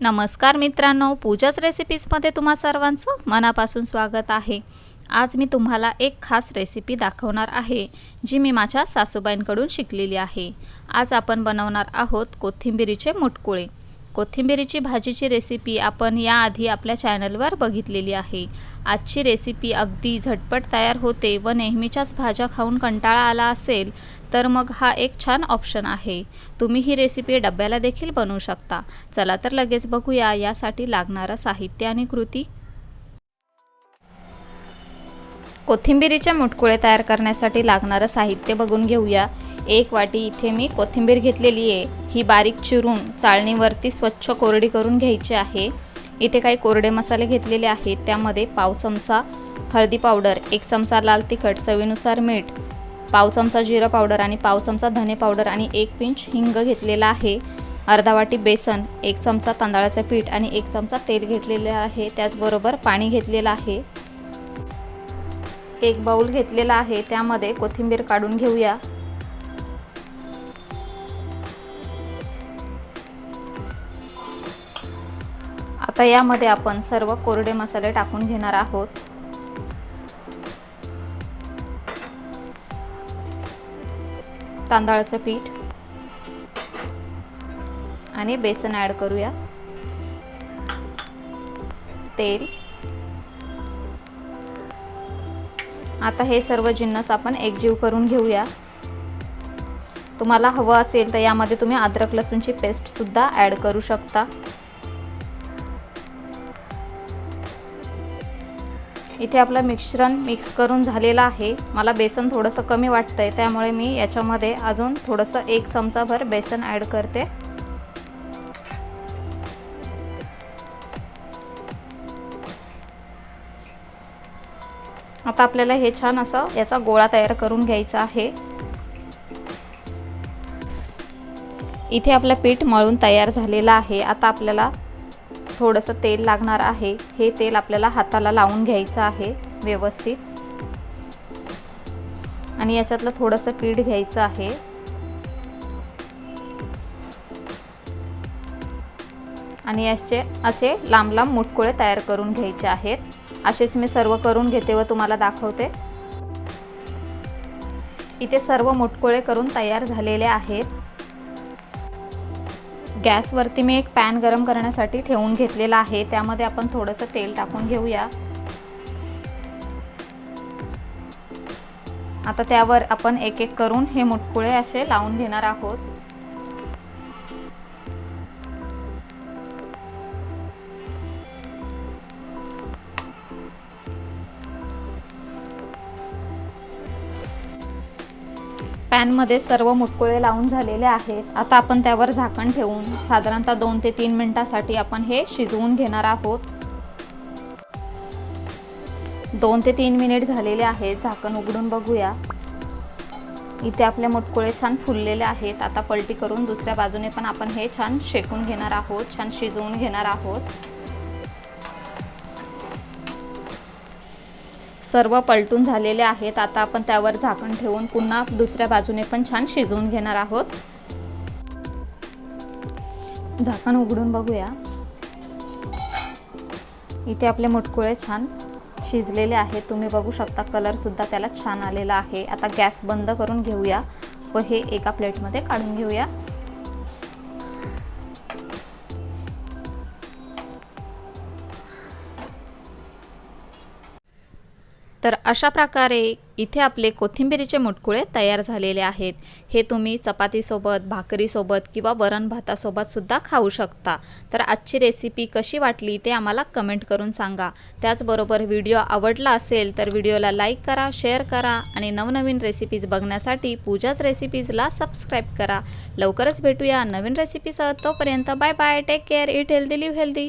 नमस्कार मित्रांनो पूजाच रेसिपीजमध्ये तुम्हा सर्वांचं मनापासून स्वागत आहे. आज मी तुम्हाला एक खास रेसिपी दाखवणार आहे जी मी माझ्या सासूबाईंकडून शिकलेली आहे. आज आपण बनवणार आहोत कोथिंबिरीचे मुटकुळे. कोथिंबिरीची भाजीची रेसिपी आपण याआधी आपल्या चॅनलवर बघितलेली आहे. आजची रेसिपी अगदी झटपट तयार होते व नेहमीच्याच भाज्या खाऊन कंटाळा आला असेल तर मग हा एक छान ऑप्शन आहे. तुम्ही ही रेसिपी डब्याला देखील बनवू शकता. चला तर लगेच बघूया यासाठी लागणारं साहित्य आणि कृती. कोथिंबिरीचे मुटकुळे तयार करण्यासाठी लागणारं साहित्य बघून घेऊया. एक वाटी इथे मी कोथिंबीर घेतलेली आहे. ही बारीक चिरून चाळणीवरती स्वच्छ कोरडी करून घ्यायची आहे. इथे काही कोरडे मसाले घेतलेले आहेत. त्यामध्ये पाव चमचा हळदी पावडर एक चमचा लाल तिखट चवीनुसार मीठ पाव चमचा जिरं पावडर आणि पाव चमचा धने पावडर आणि एक पिंच हिंग घेतलेला आहे. अर्धा वाटी बेसन एक चमचा तांदळाचं पीठ आणि एक चमचा तेल घेतलेले आहे. त्याचबरोबर पाणी घेतलेलं आहे. एक बाऊल घेतलेला आहे. त्यामध्ये कोथिंबीर काढून घेऊया. आता यामध्ये आपण सर्व कोरडे मसाले टाकून घेणार आहोत. तांदळाचं पीठ. आणि बेसन ॲड करूया. तेल. आता हे सर्व जिन्नस आपण एकजीव करून घेऊया. तुम्हाला हवं असेल तर यामध्ये तुम्ही अद्रक लसूणची पेस्टसुद्धा ॲड करू शकता. इथे आपलं मिश्रण मिक्स करून झालेलं आहे. मला बेसन थोडंसं कमी वाटतं आहे त्यामुळे मी याच्यामध्ये अजून थोडंसं एक चमचाभर बेसन ॲड करते. आता आपल्याला हे छान असं याचा गोळा तयार करून घ्यायचा आहे. इथे आपलं पीठ मळून तयार झालेलं आहे. आता आपल्याला थोडंसं तेल लागणार आहे. हे तेल आपल्याला हाताला लावून घ्यायचं आहे व्यवस्थित. आणि याच्यातलं थोडंसं पीठ घ्यायचं आहे. आणि याचे असे लांब लांब मुटकुळे तयार करून घ्यायचे आहेत. असेच मी सर्व करून घेते व तुम्हाला दाखवते. इथे सर्व मुटकुळे करून तयार झालेले आहेत. गॅसवरती मी एक पॅन गरम करण्यासाठी ठेवून घेतलेला आहे. त्यामध्ये आपण थोडंसं तेल टाकून घेऊया. आता त्यावर आपण एक एक करून हे मुटकुळे असे लावून घेणार आहोत. पॅनमध्ये सर्व मुटकुळे लावून झालेले आहेत. आता आपण त्यावर झाकण ठेवून साधारणतः दोन ते तीन मिनिटासाठी आपण हे शिजवून घेणार आहोत. दोन ते तीन मिनिट झालेले आहेत झाकण उघडून बघूया. इथे आपले मुटकुळे छान फुललेले आहेत. आता पलटी करून दुसऱ्या बाजूने पण आपण हे छान शेकून घेणार आहोत छान शिजवून घेणार आहोत. सर्व पलटून झालेले आहेत. आता आपण त्यावर झाकण ठेवून पुन्हा दुसऱ्या बाजूने पण छान शिजवून घेणार आहोत. झाकण उघडून बघूया. इथे आपले मुटकुळे छान शिजलेले आहेत. तुम्ही बघू शकता कलरसुद्धा त्याला छान आलेला आहे. आता गॅस बंद करून घेऊया व हे एका प्लेटमध्ये काढून घेऊया. तर अशा प्रकारे इथे आपले कोथिंबिरीचे मुटकुळे तयार झालेले आहेत. हे तुम्ही चपातीसोबत भाकरीसोबत किंवा वरण भातासोबत सुद्धा खाऊ शकता. तर आजची रेसिपी कशी वाटली ते आम्हाला कमेंट करून सांगा. त्याचबरोबर व्हिडिओ आवडला असेल तर व्हिडिओला लाईक करा शेअर करा आणि नवनवीन रेसिपीज बघण्यासाठी पूजाच रेसिपीजला सबस्क्राईब करा. लवकरच भेटूया नवीन रेसिपीसह तोपर्यंत bye bye take care eat healthy live healthy